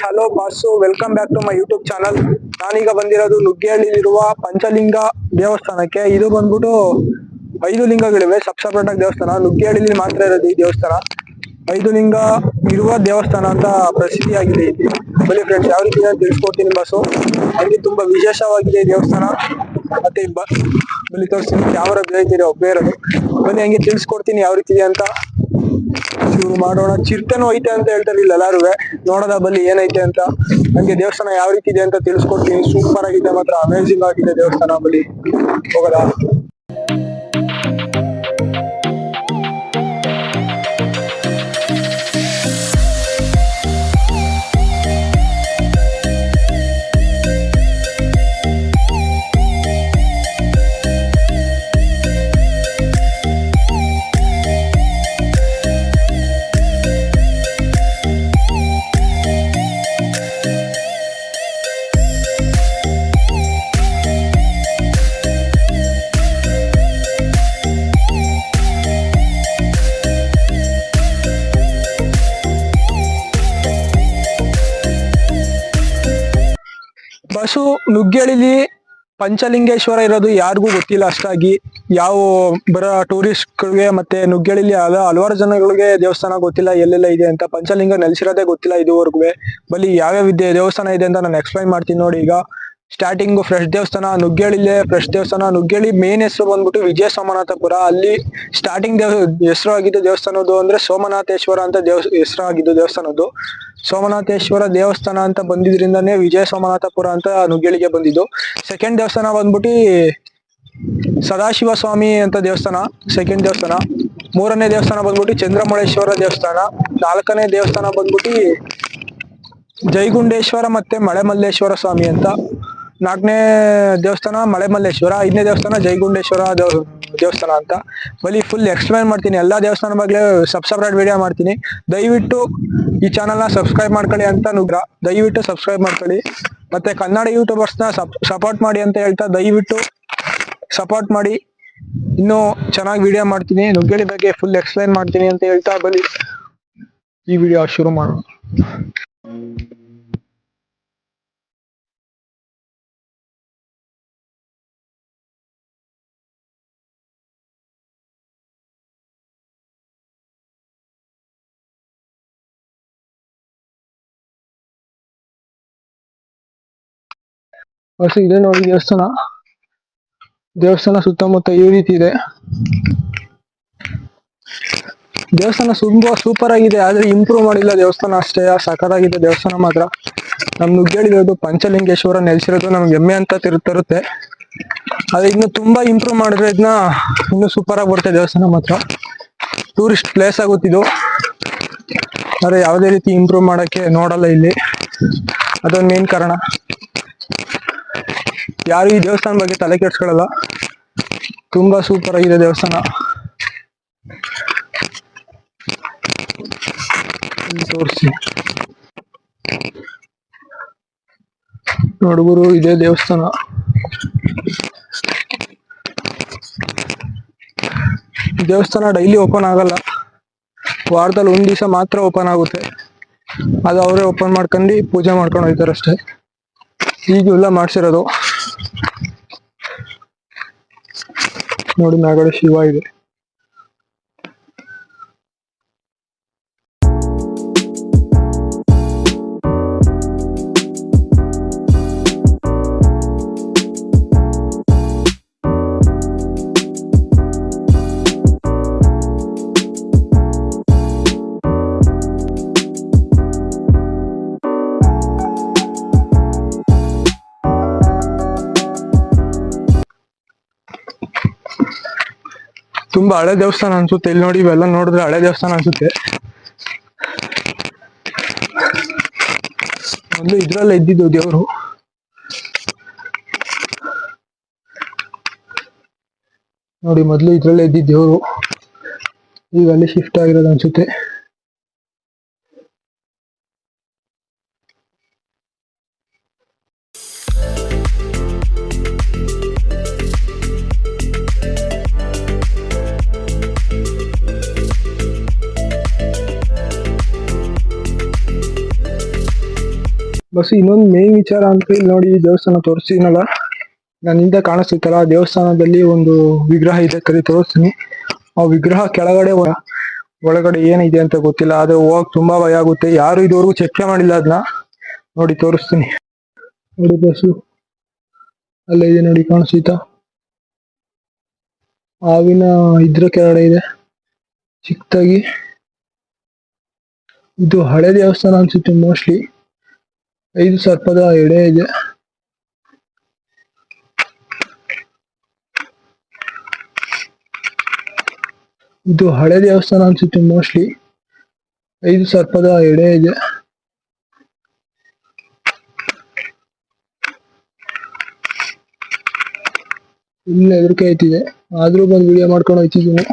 Hello boss welcome back to my YouTube channel ನಾನೀಗ ಬಂದಿರೋದು ನುಗ್ಗೇಹಳ್ಳಿಲಿರುವ ಪಂಚಲಿಂಗ ದೇವಸ್ಥಾನಕ್ಕೆ. ಇದು ಬಂದ್ಬಿಟ್ಟು ಐದು ಲಿಂಗಗಳಿವೆ. ಸಬ್ ದೇವಸ್ಥಾನ. ನುಗ್ಗಿಹಳ್ಳಿಲಿ ಮಾತ್ರ ಇರೋದು ಈ ದೇವಸ್ಥಾನ. ಐದು ಲಿಂಗ ಇರುವ ದೇವಸ್ಥಾನ ಅಂತ ಪ್ರಸಿದ್ಧಿಯಾಗಿದೆ ಇಲ್ಲಿ. ಬನ್ನಿ ಫ್ರೆಂಡ್ಸ್ ಯಾವ ರೀತಿ ತಿಳಿಸ್ಕೊಡ್ತೀನಿ ಬಸ್ಸು ಅಲ್ಲಿ ತುಂಬಾ ವಿಶೇಷವಾಗಿದೆ ಈ ದೇವಸ್ಥಾನ. ಮತ್ತೆ ಈ ಬ ಬನ್ನಿ ತೋರಿಸ್ತೀನಿ. ಕ್ಯಾಮರಾ ಬೇಕಿದೆ ಒಬ್ಬೇ ಇರೋದು. ಬನ್ನಿ, ಹಂಗೆ ತಿಳಿಸ್ಕೊಡ್ತೀನಿ ಯಾವ ರೀತಿ ಇದೆ ಅಂತ. ಶುರು ಮಾಡೋಣ. ಚಿರ್ತನೂ ಐತೆ ಅಂತ ಹೇಳ್ತಾರೆ ಇಲ್ಲಿ ಎಲ್ಲಾರು ನೋಡೋದ ಬಲ್ಲಿ ಏನೈತೆ ಅಂತ. ನಂಗೆ ದೇವಸ್ಥಾನ ಯಾವ ರೀತಿ ಇದೆ ಅಂತ ತಿಳಿಸ್ಕೊಡ್ತೀನಿ. ಸೂಪರ್ ಆಗಿದೆ, ಮಾತ್ರ ಅಮೇಝಿಂಗ್ ಆಗಿದೆ ದೇವಸ್ಥಾನ ಬಳಿ ಹೋಗದಾ? ಬಸ್ಸು ನುಗ್ಗೇಳಿಲಿ ಪಂಚಲಿಂಗೇಶ್ವರ ಇರೋದು ಯಾರಿಗೂ ಗೊತ್ತಿಲ್ಲ ಅಷ್ಟಾಗಿ. ಯಾವ ಬರೋ ಟೂರಿಸ್ಟ್ಗಳಿಗೆ ಮತ್ತೆ ನುಗ್ಗೇಳಿಲಿ ಆದ ಹಲವಾರು ಜನಗಳಿಗೆ ದೇವಸ್ಥಾನ ಗೊತ್ತಿಲ್ಲ, ಎಲ್ಲೆಲ್ಲ ಇದೆ ಅಂತ ಪಂಚಲಿಂಗ ನೆಲೆಸಿರೋದೇ ಗೊತ್ತಿಲ್ಲ ಇದುವರೆಗೂ. ಬಲಿ ಯಾವ್ಯಾವ ಇದೆ ದೇವಸ್ಥಾನ ಇದೆ ಅಂತ ನಾನು ಎಕ್ಸ್ಪ್ಲೈನ್ ಮಾಡ್ತೀನಿ ನೋಡಿ ಈಗ. ಸ್ಟಾರ್ಟಿಂಗ್ ಫ್ರೆಶ್ ದೇವಸ್ಥಾನ ನುಗ್ಗೇಳಿಲೆ ಫ್ರೆಶ್ ದೇವಸ್ಥಾನ ನುಗ್ಗೇಳಿ ಮೇನ್ ಹೆಸರು ಬಂದ್ಬಿಟ್ಟು ವಿಜಯ ಸೋಮನಾಥಪುರ. ಅಲ್ಲಿ ಸ್ಟಾರ್ಟಿಂಗ್ ದೇವ, ಹೆಸರು ಆಗಿದ್ದು ದೇವಸ್ಥಾನದ್ದು ಅಂದ್ರೆ ಸೋಮನಾಥೇಶ್ವರ ಅಂತ ದೇವ, ಹೆಸರು ದೇವಸ್ಥಾನದ್ದು. ಸೋಮನಾಥೇಶ್ವರ ದೇವಸ್ಥಾನ ಅಂತ ಬಂದಿದ್ರಿಂದಾನೇ ವಿಜಯ ಸೋಮನಾಥಪುರ ಅಂತ ನುಗ್ಗೇಳಿಗೆ ಬಂದಿದ್ದು. ಸೆಕೆಂಡ್ ದೇವಸ್ಥಾನ ಬಂದ್ಬಿಟ್ಟು ಸದಾಶಿವ ಸ್ವಾಮಿ ಅಂತ ದೇವಸ್ಥಾನ ಸೆಕೆಂಡ್ ದೇವಸ್ಥಾನ. ಮೂರನೇ ದೇವಸ್ಥಾನ ಬಂದ್ಬಿಟ್ಟು ಚಂದ್ರಮಳೇಶ್ವರ ದೇವಸ್ಥಾನ. ನಾಲ್ಕನೇ ದೇವಸ್ಥಾನ ಬಂದ್ಬಿಟ್ಟು ಜೈಗುಂಡೇಶ್ವರ ಮತ್ತೆ ಮಳೆಮಲ್ಲೇಶ್ವರ ಸ್ವಾಮಿ ಅಂತ. ನಾಲ್ಕನೇ ದೇವಸ್ಥಾನ ಮಳೆಮಲ್ಲೇಶ್ವರ ಐದನೇ ದೇವಸ್ಥಾನ ಜೈಗುಂಡೇಶ್ವರ ದೇವ- ದೇವಸ್ಥಾನ ಅಂತ. ಬಲಿ ಫುಲ್ ಎಕ್ಸ್ಪ್ಲೈನ್ ಮಾಡ್ತೀನಿ. ಎಲ್ಲಾ ದೇವಸ್ಥಾನ ಬಗ್ಗೆ ಸಬ್ ವಿಡಿಯೋ ಮಾಡ್ತೀನಿ. ದಯವಿಟ್ಟು ಈ ಚಾನಲ್ನ ಸಬ್ಸ್ಕ್ರೈಬ್ ಮಾಡ್ಕೊಳ್ಳಿ ಅಂತ ನುಗ್ರ ದಯವಿಟ್ಟು ಸಬ್ಸ್ಕ್ರೈಬ್ ಮಾಡ್ಕೊಳ್ಳಿ. ಮತ್ತೆ ಕನ್ನಡ ಯೂಟ್ಯೂಬರ್ಸ್ನ ಸಪೋರ್ಟ್ ಮಾಡಿ ಅಂತ ಹೇಳ್ತಾ ದಯವಿಟ್ಟು ಸಪೋರ್ಟ್ ಮಾಡಿ. ಇನ್ನೂ ಚೆನ್ನಾಗಿ ವಿಡಿಯೋ ಮಾಡ್ತೀನಿ. ನುಗ್ಗೇಳಿ ಬಗ್ಗೆ ಫುಲ್ ಎಕ್ಸ್ಪ್ಲೈನ್ ಮಾಡ್ತೀನಿ ಅಂತ ಹೇಳ್ತಾ ಬಲಿ ಈ ವಿಡಿಯೋ ಶುರು ಮಾಡೋಣ. ಹೊಸ ಇದೆ ನೋಡಿ ದೇವಸ್ಥಾನ. ದೇವಸ್ಥಾನ ಸುತ್ತಮುತ್ತ ಈ ರೀತಿ ಇದೆ. ದೇವಸ್ಥಾನ ತುಂಬಾ ಸೂಪರ್ ಆಗಿದೆ, ಆದ್ರೆ ಇಂಪ್ರೂವ್ ಮಾಡಿಲ್ಲ ದೇವಸ್ಥಾನ ಅಷ್ಟೇ ಸಖತ್ತಾಗಿದೆ ದೇವಸ್ಥಾನ ಮಾತ್ರ. ನಮ್ ನುಗ್ಗೇಳಿರೋದು ಪಂಚಲಿಂಗೇಶ್ವರ ನೆಲೆಸಿರೋದು ನಮ್ಗೆ ಹೆಮ್ಮೆ ಅಂತ ತಿರು, ತರುತ್ತೆ. ಆದ್ರೆ ಇನ್ನು ತುಂಬಾ ಇಂಪ್ರೂವ್ ಮಾಡಿದ್ರೆ ಇದನ್ನ ಇನ್ನು ಸೂಪರ್ ಆಗಿ ಬರುತ್ತೆ ದೇವಸ್ಥಾನ ಮಾತ್ರ. ಟೂರಿಸ್ಟ್ ಪ್ಲೇಸ್ ಆಗುತ್ತಿದ್ದು ಆದ್ರೆ ಯಾವುದೇ ರೀತಿ ಇಂಪ್ರೂವ್ ಮಾಡಕ್ಕೆ ನೋಡಲ್ಲ ಇಲ್ಲಿ. ಅದೊಂದು ಮೇನ್ ಕಾರಣ. ಯಾರು ಈ ದೇವಸ್ಥಾನ ಬಗ್ಗೆ ತಲೆ ಕೆಡ್ಸ್ಕೊಳಲ್ಲ ತುಂಬಾ ಸೂಪರ್ ಆಗಿದೆ ದೇವಸ್ಥಾನ. ತೋರಿಸಿ. ಇದೇ ದೇವಸ್ಥಾನ. ದೇವಸ್ಥಾನ ಡೈಲಿ ಓಪನ್ ಆಗಲ್ಲ. ವಾರದಲ್ಲಿ ಒಂದ್ ದಿವಸ ಮಾತ್ರ ಓಪನ್ ಆಗುತ್ತೆ. ಅದು ಅವರೇ ಓಪನ್ ಮಾಡ್ಕೊಂಡು ಪೂಜೆ ಮಾಡ್ಕೊಂಡು ಹೋಗ್ತಾರೆ ಅಷ್ಟೇ ಈಗ ಎಲ್ಲ ಮಾಡ್ಸಿರೋದು. ನೋಡಿ ಮ್ಯಾಗಡೆ ಶಿವ ಇದೆ. ತುಂಬಾ ಹಳೆ ದೇವಸ್ಥಾನ ಅನ್ಸುತ್ತೆ. ಇಲ್ಲಿ ನೋಡಿ ಇವೆಲ್ಲ ನೋಡಿದ್ರೆ ಹಳೆ ದೇವಸ್ಥಾನ ಅನ್ಸುತ್ತೆ. ಒಂದು ಇದ್ರಲ್ಲೇ ಇದ್ದಿದ್ದು ದೇವರು. ನೋಡಿ, ಮೊದಲು ಇದ್ರಲ್ಲೇ ಇದ್ದಿದ್ದು ದೇವರು. ಈಗ ಅಲ್ಲಿ ಶಿಫ್ಟ್ ಆಗಿರೋದು ಅನ್ಸುತ್ತೆ. ಬಸ್ ಇನ್ನೊಂದು ಮೇನ್ ವಿಚಾರ ಅಂತ ಇಲ್ಲಿ ನೋಡಿ, ಈ ದೇವಸ್ಥಾನ ತೋರಿಸ್ತೀನಲ್ಲ ನನ್ನಿಂದ ಹಿಂದೆ ಕಾಣಿಸ್ತಿತ್ತಲ್ಲ, ಆ ದೇವಸ್ಥಾನದಲ್ಲಿ ಒಂದು ವಿಗ್ರಹ ಇದೆ ಕರಿ ತೋರಿಸ್ತೀನಿ. ಆ ವಿಗ್ರಹ ಕೆಳಗಡೆ ಒಳಗಡೆ ಏನಿದೆ ಅಂತ ಗೊತ್ತಿಲ್ಲ, ಆದ್ರೆ ಹೋಗಕ್ ತುಂಬಾ ಭಯ ಆಗುತ್ತೆ. ಯಾರು ಇದುವರೆಗೂ ಚರ್ಚೆ ಮಾಡಿಲ್ಲ ಅದನ್ನ ನೋಡಿ, ತೋರಿಸ್ತೀನಿ. ನೋಡಿ ಬಸ್ಸು. ಅಲ್ಲೇ ಇದೆ ನೋಡಿ ಕಾಣಿಸ್ತಾ ಹಾವಿನ ಇದ್ರ ಕೆಳಗಡೆ ಇದೆ, ಚಿಕ್ಕದಾಗಿ. ಇದು ಹಳೆ ದೇವಸ್ಥಾನ ಅನ್ಸುತ್ತೆ ಮೋಸ್ಟ್ಲಿ. ಐದು ಸರ್ಪದ ಎಡೆ ಇದೆ. ಇದು ಹಳೆ ದೇವಸ್ಥಾನ ಅನ್ಸುತ್ತೆ ಮೋಸ್ಟ್ಲಿ ಐದು ಸರ್ಪದ ಎಡೆ ಇದೆ. ಇಲ್ಲ ಎದುರಿಕೆ ಐತಿದೆ ಆದ್ರೂ ಬಂದು ವಿಡಿಯೋ ಮಾಡ್ಕೊಂಡು ಹೋಯ್ತಿದ್ದೀನಿ.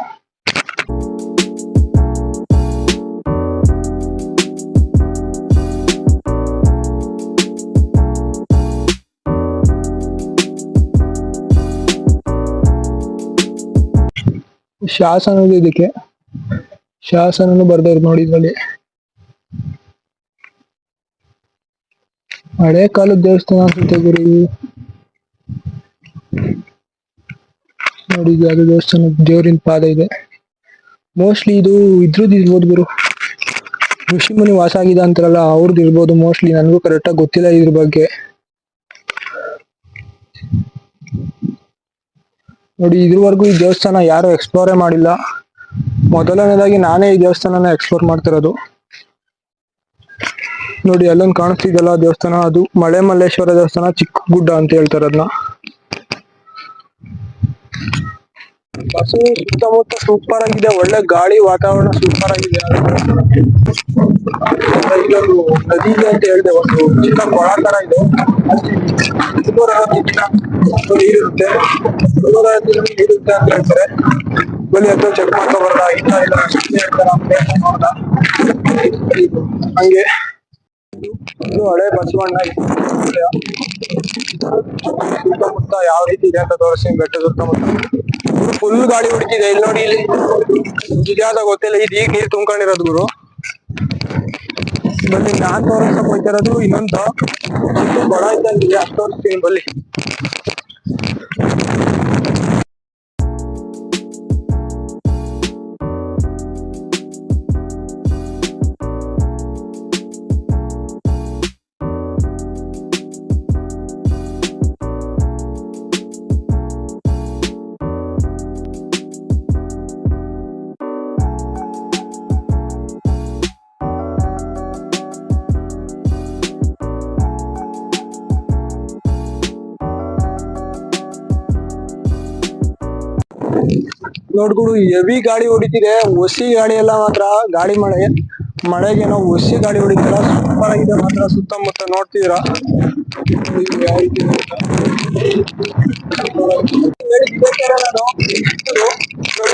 ಶಾಸನ ಇದಕ್ಕೆ ಶಾಸನನು ಬರ್ದವ್ರು ನೋಡಿ ಇದ್ರಲ್ಲಿ. ಹಳೆ ಕಾಲದ ದೇವಸ್ಥಾನ ಅನ್ಸುತ್ತೆ ಗುರು ನೋಡಿ ಯಾವ್ದೋ ದೇವಸ್ಥಾನ, ದೇವರಿನ ಪಾದ ಇದೆ. ಮೋಸ್ಟ್ಲಿ ಇದು ಇದ್ರದ್ದು ಇರ್ಬೋದು ಗುರು. ಋಷಿ ಮುನಿ ವಾಸ ಆಗಿದೆ ಅಂತಾರಲ್ಲ, ಅವ್ರದ್ದು ಇರ್ಬೋದು ಮೋಸ್ಟ್ಲಿ ನನಗೂ ಕರೆಕ್ಟಾಗಿ ಗೊತ್ತಿಲ್ಲ ಇದ್ರ ಬಗ್ಗೆ. ನೋಡಿ, ಇದುವರೆಗೂ ಈ ದೇವಸ್ಥಾನ ಯಾರು ಎಕ್ಸ್ಪ್ಲೋರೇ ಮಾಡಿಲ್ಲ. ಮೊದಲನೇದಾಗಿ ನಾನೇ ಈ ದೇವಸ್ಥಾನನ ಎಕ್ಸ್ಪ್ಲೋರ್ ಮಾಡ್ತಿರೋದು. ನೋಡಿ, ಅಲ್ಲೊಂದು ಕಾಣಿಸ್ತಿದೆಯಲ್ಲ ದೇವಸ್ಥಾನ, ಅದು ಮಳೆ ಮಲ್ಲೇಶ್ವರ ದೇವಸ್ಥಾನ ಚಿಕ್ಕ ಗುಡ್ಡ ಅಂತ ಹೇಳ್ತಾರೆ ಅದನ್ನ ಬಸ್ಸು ಸುತ್ತಮುತ್ತ ಸೂಪರ್ ಆಗಿದೆ ಒಳ್ಳೆ ಗಾಳಿ, ವಾತಾವರಣ ಸೂಪರ್ ಆಗಿದೆ ಇಲ್ಲಿ ಇಲ್ಲೊಂದು ನದಿ ಇದೆ ಅಂತ ಹೇಳಿದೆ, ಒಂದು ಚಿಕ್ಕ ಕೊಳ ತರ ಇದೆ. ನೀರಿರುತ್ತೆ ನೀರಿರುತ್ತೆ ಅಂತ ಹೇಳ್ತಾರೆ. ಬಲಿ ಹತ್ರ ಚೆಕ್ ಮಾಡ್ಕೊ ಬರಲ್ಲ ಇಲ್ಲ ಇಲ್ಲ ಹೇಳ್ತಾರ. ಹಂಗೆ. ಇದು ಹಳೆ ಬಸವಣ್ಣ. ಸುತ್ತಮುತ್ತ ಯಾವ ರೀತಿ ಇದೆ ಅಂತ ತೋರಿಸ್ತೀನಿ ಬೆಟ್ಟ ಸುತ್ತಮುತ್ತ. ಫುಲ್ ಗಾಡಿ ಹುಡುಕಿದೆ. ಇಲ್ಲಿ ನೋಡಿ, ಇಲ್ಲಿ ಇದ್ಯಾವ್ದ ಗೊತ್ತಿಲ್ಲ. ಇದು ಈಗ ನೀರ್ ತುಂಬ್ಕೊಂಡಿರೋದು ಗುರು. ಬಲ್ಲಿ ನಾನ್ ತೋರಿಸಕ್ ಹೋಗ್ತಿರೋದು ಇನ್ನೊಂದು. ಬಡ ಇದ್ದಂಗಿದೆ ತೋರಿಸ್ತೀನಿ ಬಲ್ಲಿ ನೋಡ್ಗುಡು ಹೆವಿ ಗಾಡಿ ಹೊಡಿತಿದೆ. ಒಸಿ ಗಾಡಿ ಎಲ್ಲ ಮಾತ್ರ. ಗಾಡಿ ಮಳೆ, ಮಳೆಗೆ ನಾವು ಒಸಿ ಗಾಡಿ ಹೊಡಿತಿಲ್ಲ. ಸೂಪರ್ ಆಗಿದೆ ಮಾತ್ರ ಸುತ್ತಮುತ್ತ. ನೋಡ್ತಿದ್ರ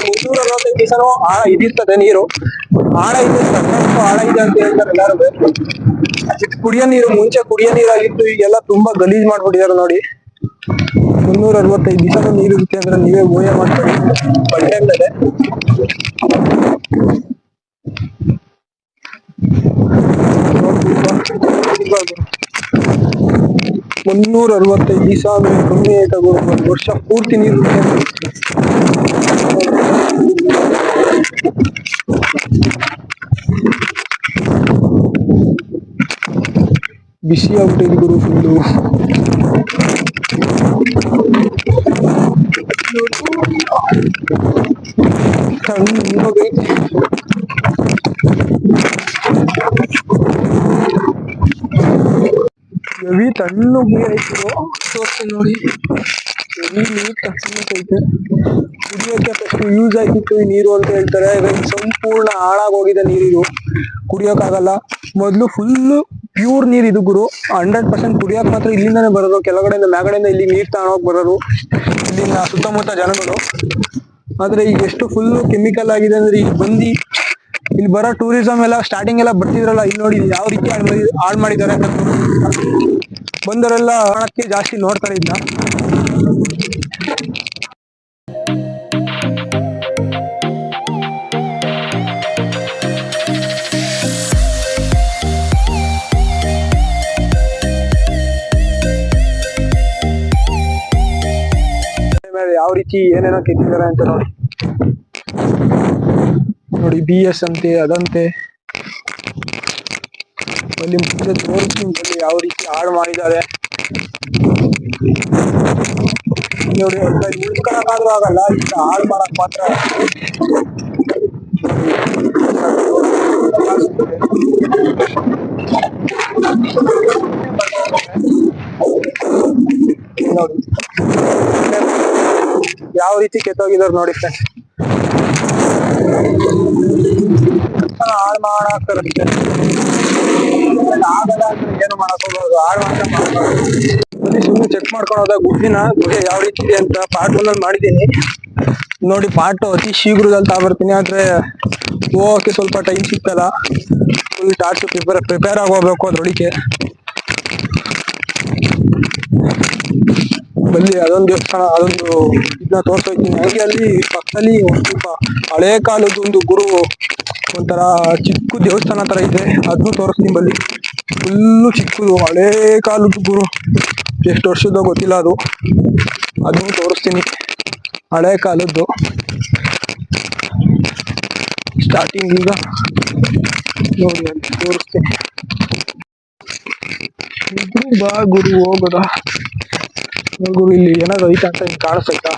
ಮುನ್ನೂರ ಅರವತ್ತೈದು ಆಳ ಇದಿರ್ತದೆ ನೀರು. ಆಳ ಇದೆ ಸಾಕಷ್ಟು ಆಳ ಇದೆ ಅಂತ ಹೇಳ್ತಾರೆ ಎಲ್ಲಾರು. ಕುಡಿಯೋ ನೀರು, ಮುಂಚೆ ಕುಡಿಯೋ ನೀರಾಗಿತ್ತು. ಈಗೆಲ್ಲ ತುಂಬಾ ಗಲೀಜ್ ಮಾಡ್ಬಿಟ್ಟಿದ್ದಾರೆ ನೋಡಿ. ಮುನ್ನೂರ ಅರವತ್ತೈದು ದಿವಸ ನೀರು ಇರುತ್ತೆ ಅಂದ್ರೆ ನೀವೇ ಊಹೆ ಮಾಡ್ಕೊಳ್ಳಿ ಬಟ್ಟೆ ಮೇಲೆ ಮುನ್ನೂರ ಅರವತ್ತೈದು ದಿವಸ ಅಂದ್ರೆ ಕಮ್ಮಿ ಆಯ್ತಾ ಒಂದು ವರ್ಷ ಪೂರ್ತಿ ನೀರು. ಬಿಸಿ ಆಗ್ಬಿಟ್ಟಿದೆ ಗುರು ಫುಲ್ಲು ತಣ್ಣಗೈತೆ. ಹೆವಿ ತಣ್ಣಗೆ ಆಯ್ತು ತೋರಿಸ್ತೀನಿ ನೋಡಿ ಹೆವಿ ನೀರು ತಣ್ಣಗೈತೆ ಕುಡಿಯೋಕೆ ಫಸ್ಟ್ ಯೂಸ್ ಆಗಿತ್ತು ಈ ನೀರು ಅಂತ ಹೇಳ್ತಾರೆ. ಇವಾಗ ಸಂಪೂರ್ಣ ಹಾಳಾಗೋಗಿದೆ ನೀರಿದು. ಕುಡಿಯೋಕ್ಕಾಗಲ್ಲ. ಮೊದಲು ಫುಲ್ಲು ಪ್ಯೂರ್ ನೀರು ಇದು ಗುರು. ಹಂಡ್ರೆಡ್ ಪರ್ಸೆಂಟ್ ಕುಡಿಯೋಕೆ ಮಾತ್ರ ಇಲ್ಲಿಂದಾನೆ ಬರೋದು. ಕೆಳಗಡೆಯಿಂದ, ಮ್ಯಾಗಡೆಯಿಂದ ಇಲ್ಲಿ ನೀರು ತಗೊಂಡೋಗಿ ಬರೋರು ಇಲ್ಲಿನ ಸುತ್ತಮುತ್ತ ಜನಗಳು. ಆದರೆ ಈಗ ಎಷ್ಟು ಫುಲ್ ಕೆಮಿಕಲ್ ಆಗಿದೆ ಅಂದ್ರೆ ಈಗ ಬಂದು ಇಲ್ಲಿ ಬರೋ ಟೂರಿಸಂ ಎಲ್ಲ ಸ್ಟಾರ್ಟಿಂಗ್ ಎಲ್ಲ ಬರ್ತಿದ್ರಲ್ಲ, ಇಲ್ಲಿ ನೋಡಿ ಯಾವ ರೀತಿ ಹಾಳ್ ಮಾಡಿ ಹಾಳ್ ಮಾಡಿದ್ದಾರೆ ಬಂದವರೆಲ್ಲ ಜಾಸ್ತಿ ನೋಡ್ತಾರೆ ಇದನ್ನ ಯಾವ ರೀತಿ ಏನೇನೋ ಕೆತ್ತಿದ್ದಾರೆ ಅಂತ ನೋಡಿ. ನೋಡಿ ಬಿ ಎಸ್ ಅಂತೆ, ಅದಂತೆ. ಅಲ್ಲಿ ಮುಂದೆ ತೋರಿಸ್ತೀನಿ ಯಾವ ರೀತಿ ಹಾಳು ಮಾಡಿದ್ದಾರೆ. ನೋಡಿ ಉಳ್ಕೊಳಕ್ಕಾದ್ರೂ ಆಗಲ್ಲ, ಈಗ ಹಾಳು ಮಾಡಕ್ ಮಾತ್ರ. ನೋಡಿ. ಯಾವ ರೀತಿ ಕೆತ್ತೋಗಿದ್ರು ನೋಡಿ ಹಾಳು ಮಾಡಾಕ್ತಾರೆ. ಆಗಲ್ಲ ಏನು ಮಾಡಕ್ ಹಾಳು ಮಾತ್ರ. ಸುಮ್ಮನೆ ಚೆಕ್ ಮಾಡ್ಕೊಂಡು ಗುಡ್ಡಿನ ಗುಡ್ಡೆ ಯಾವ ರೀತಿ ಇದೆ ಅಂತ ಪಾರ್ಟ್ ಒನ್ ಅಲ್ಲಿ ಮಾಡಿದ್ದೀನಿ. ನೋಡಿ ಪಾರ್ಟ್ ಅತಿ ಶೀಘ್ರದಲ್ಲಿ ತಗೊಬರ್ತೀನಿ ಆದ್ರೆ ಹೋಗಕ್ಕೆ ಸ್ವಲ್ಪ ಟೈಮ್ ಸಿಗ್ತಲ್ಲ. ಫುಲ್ ಟಾರ್ಚ್ ಪ್ರಿಪೇರ್ ಪ್ರಿಪೇರ್ ಆಗಿ ಹೋಗ್ಬೇಕು ಅದ್ರೊಳಗೆ. ಬಲ್ಲಿ ಅದೊಂದು ದೇವಸ್ಥಾನ, ಅದೊಂದು ಇದನ್ನ ತೋರ್ಸೋಯ್ತೀನಿ ಹಾಗೆ ಅಲ್ಲಿ ಪಕ್ಕದಲ್ಲಿ ಸ್ವಲ್ಪ ಹಳೆ ಕಾಲದ ಒಂದು ಗುರು ಒಂಥರ ಚಿಕ್ಕ ದೇವಸ್ಥಾನ ತರ ಇದೆ. ಅದನ್ನು ತೋರಿಸ್ತೀನಿ ಬಲ್ಲಿ ಫುಲ್ಲು ಚಿಕ್ಕದು ಹಳೆ ಕಾಲದ ಗುರು. ಎಷ್ಟು ವರ್ಷದ ಗೊತ್ತಿಲ್ಲ ಅದು. ಅದನ್ನು ತೋರಿಸ್ತೀನಿ. ಹಳೆ ಕಾಲದ್ದು. ಸ್ಟಾರ್ಟಿಂಗ್ ಈಗ. ನೋಡಿ ಅಂತ ತೋರಿಸ್ತೀನಿ. ಬಾ ಗುರು, ಹೋಗೋದ? ಗುರು ಇಲ್ಲಿ ಏನಾದ್ರು ಐತಾ ಅಂತ ಹಿಂಗ್ ಕಾಣಿಸ್ತೈತಾ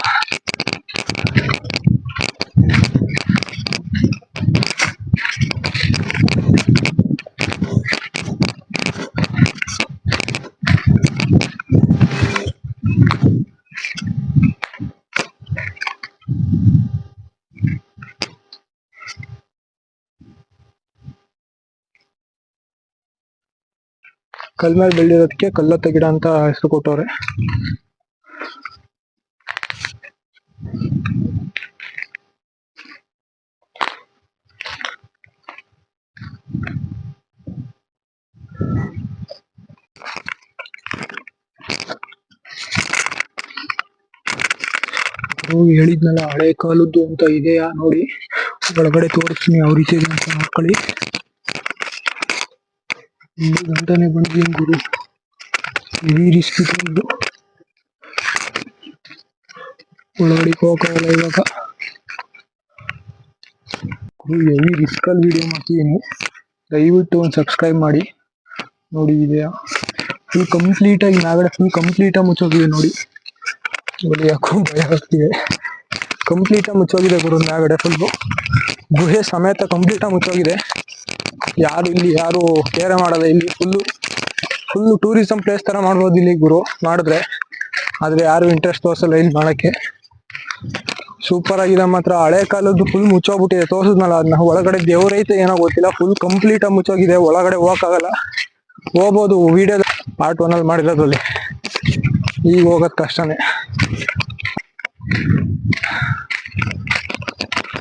ಕಲ್ ಮೇಲೆ ಕಲ್ಲತ್ತ ಗಿಡ ಅಂತ ಹೆಸರು ಕೊಟ್ಟವ್ರೆ. ಹೇಳಿದ್ನಲ್ಲ, ಹಳೆ ಕಾಲದ್ದು ಅಂತ ಇದೆಯಾ ನೋಡಿ. ಒಳಗಡೆ ತೋರಿಸ್ತೀನಿ ಯಾವ ರೀತಿ ಇದೆ ಅಂತ ನೋಡ್ಕೊಳ್ಳಿ. ಗಂಟನೆ ಗುರು. ಹೆವಿ ರಿಸ್ಕ್ ಇದು ಒಳಗಡೆ ಹೋಗಲ್ಲ ಇವಾಗ. ಹೆವಿ ರಿಸ್ಕ್ ಅಲ್ಲಿ ವಿಡಿಯೋ ಮಾಡ್ತಿದ್ದೀನಿ. ದಯವಿಟ್ಟು ಒಂದು ಸಬ್ಸ್ಕ್ರೈಬ್ ಮಾಡಿ. ನೋಡಿ ಇದೆಯಾ? ಫುಲ್ ಕಂಪ್ಲೀಟ್ ಆಗಿ ನಾಗಡೆ ಫುಲ್ ಕಂಪ್ಲೀಟ್ ಆಗಿ ಮುಚ್ಚೋಗಿದೆ ನೋಡಿ. ನೋಡಿ ಯಾಕೋ ಭಯ ಆಗ್ತಿದೆ. ಕಂಪ್ಲೀಟ್ ಆಗಿ ಮುಚ್ಚೋಗಿದೆ ಗುರು ಮ್ಯಾಗಡೆ ಫುಲ್ಲು ಗುಹೆ ಸಮೇತ ಕಂಪ್ಲೀಟ್ ಆಗಿ ಮುಚ್ಚೋಗಿದೆ. ಯಾರು ಇಲ್ಲಿ, ಯಾರು ಕೇರೆ ಮಾಡಲ್ಲ ಇಲ್ಲಿ ಫುಲ್ಲು ಫುಲ್ಲು ಟೂರಿಸಂ ಪ್ಲೇಸ್ ತರ ಮಾಡ್ಬೋದು ಇಲ್ಲಿ ಗುರು, ಮಾಡಿದ್ರೆ. ಆದರೆ ಯಾರು ಇಂಟ್ರೆಸ್ಟ್ ತೋರಿಸಲ್ಲ ಇಲ್ಲಿ ಮಾಡಕ್ಕೆ. ಸೂಪರ್ ಆಗಿದೆ ಮಾತ್ರ. ಹಳೆ ಕಾಲದ್ದು ಫುಲ್ ಮುಚ್ಚೋಗ್ಬಿಟ್ಟಿದೆ. ತೋರ್ಸಿದ್ನಲ್ಲ ಅದನ್ನ ಒಳಗಡೆ ದೇವ್ರೈತೆ ಏನೋ ಗೊತ್ತಿಲ್ಲ. ಫುಲ್ ಕಂಪ್ಲೀಟ್ ಆಗಿ ಮುಚ್ಚೋಗಿದೆ. ಒಳಗಡೆ ಹೋಗಕ್ಕಾಗಲ್ಲ. ಹೋಗ್ಬೋದು ವಿಡಿಯೋ ಪಾರ್ಟ್ ಒನ್ ಅಲ್ಲಿ ಮಾಡಿರೋದ್ರಲ್ಲಿ. ಈಗ ಹೋಗೋದ್ ಕಷ್ಟನೇ.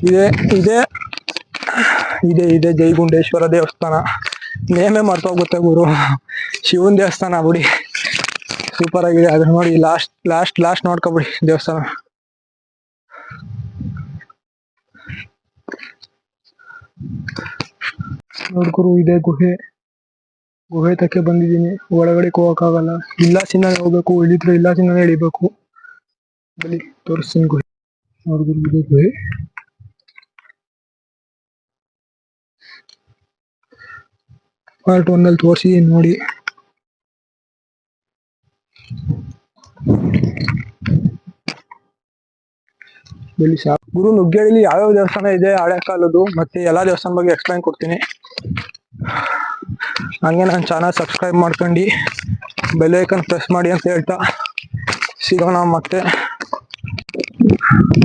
ಇದೆ ಇದೆ. ಇದೆ ಇದೆ. ಜೈಗುಂಡೇಶ್ವರ ದೇವಸ್ಥಾನ. ನೇಮೇ ಮರ್ತೋಗುತ್ತೆ ಗುರು. ಶಿವನ್ ದೇವಸ್ಥಾನ ಬಿಡಿ. ಸೂಪರ್ ಆಗಿದೆ. ಅದನ್ನ ನೋಡಿ ಲಾಸ್ಟ್ ಲಾಸ್ಟ್ ಲಾಸ್ಟ್ ನೋಡ್ಕೊಬಿಡಿ ದೇವಸ್ಥಾನ. ನೋಡ್ಗುರು ಇದೆ ಗುಹೆ. ಗುಹೆ ತಕ್ಕೆ ಬಂದಿದ್ದೀನಿ. ಒಳಗಡೆ ಹೋಗಕ್ಕಾಗಲ್ಲ ಇಲ್ಲ ಚಿನ್ನ ಹೋಗ್ಬೇಕು. ಇಳಿದ್ರೆ ಇಲ್ಲ ಚಿನ್ನ ಇಳಿಬೇಕು ಬಲಿ ತೋರಿಸ್ತೀನಿ ಗುಹೆ. ನೋಡ್ಗುರು ಇದೆ ಗುಹೆ. ಪಾರ್ಟ್ ಒನ್ ಅಲ್ಲಿ ತೋರಿಸಿ, ನೋಡಿ. ಬೆಳಿ ಶಾಪ್ ಗುರು ನುಗ್ಗೇಳಿಲಿ ಯಾವ್ಯಾವ ದೇವಸ್ಥಾನ ಇದೆ? ಹಳೆ ಕಾಲದ್ದು ಮತ್ತೆ ಎಲ್ಲಾ ದೇವಸ್ಥಾನ ಬಗ್ಗೆ ಎಕ್ಸ್ಪ್ಲೈನ್ ಕೊಡ್ತೀನಿ. ಹಂಗೆ ನನ್ನ ಚಾನಲ್ ಸಬ್ಸ್ಕ್ರೈಬ್ ಮಾಡ್ಕೊಂಡು ಬೆಲ್ ಐಕನ್ ಪ್ರೆಸ್ ಮಾಡಿ ಅಂತ ಹೇಳ್ತಾ ಸಿಗೋಣ ಮತ್ತೆ.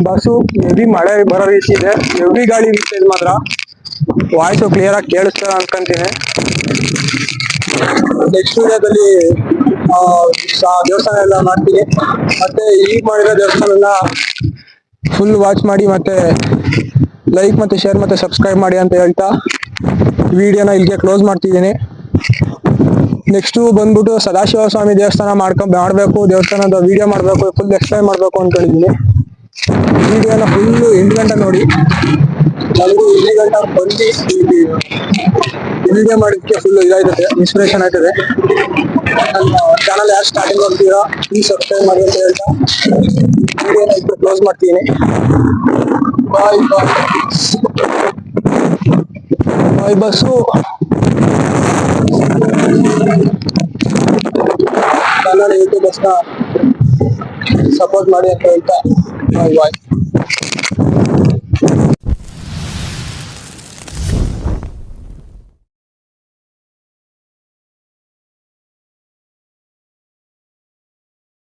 ಬಸ್ಸು ಹೆವಿ ಮಳೆ ಬರೋ ರೀತಿ ಇದೆ. ಹೆವಿ ಗಾಳಿ ರೀತಿ ಮಾತ್ರ. ವಾಯ್ಸು ಕ್ಲಿಯರ್ ಆಗಿ ಕೇಳಿಸ್ತಾರೆ ಅನ್ಕೊಂತೀನಿ. ನೆಕ್ಸ್ಟ್ ವಿಡಿಯೋದಲ್ಲಿ ದೇವಸ್ಥಾನ ಎಲ್ಲ ಮಾಡ್ತೀನಿ. ಮತ್ತೆ ಈಗ ಮಾಡಿರೋ ದೇವಸ್ಥಾನ ಫುಲ್ ವಾಚ್ ಮಾಡಿ ಮತ್ತೆ ಲೈಕ್ ಮತ್ತೆ ಶೇರ್ ಮತ್ತೆ ಸಬ್ಸ್ಕ್ರೈಬ್ ಮಾಡಿ ಅಂತ ಹೇಳ್ತಾ ವಿಡಿಯೋನ ಇಲ್ಲಿಗೆ ಕ್ಲೋಸ್ ಮಾಡ್ತಿದ್ದೀನಿ. ನೆಕ್ಸ್ಟ್ ಬಂದ್ಬಿಟ್ಟು ಸದಾಶಿವ ಸ್ವಾಮಿ ದೇವಸ್ಥಾನ ಮಾಡ್ಕೊಂಡು ಮಾಡ್ಬೇಕು, ದೇವಸ್ಥಾನದ ವಿಡಿಯೋ ಮಾಡಬೇಕು ಫುಲ್ ಎಕ್ಸ್ಪ್ಲೈನ್ ಮಾಡ್ಬೇಕು ಹೇಳಿದೀನಿ ವಿಡಿಯೋನ ಫುಲ್ ಎಂಟು ಗಂಟೆ ನೋಡಿ. ಗಂಟೆ ಬಂದು ವಿಡಿಯೋ ಮಾಡೋದಕ್ಕೆ ಫುಲ್ ಇದಾಯ್ತದೆ ಇನ್ಸ್ಪಿರೇಷನ್ ನನ್ನ ಚಾನಲ್ ಯಾರು ಸ್ಟಾರ್ಟಿಂಗ್ ಹೋಗ್ತೀರಾ ಈ ಸಬ್ಸ್ಕ್ರೈಬ್ ಮಾಡಿ ಅಂತ ಹೇಳ್ತಾ ವಿಡಿಯೋನ ಇಟ್ಟು ಕ್ಲೋಸ್ ಮಾಡ್ತೀನಿ bye bye bye boss Kannada ಯೂಟ್ಯೂಬಸ್ನ support ಮಾಡಿ ಅಂತ ಹೇಳ್ತಾ ಬಾಯ್ ಬಾಯ್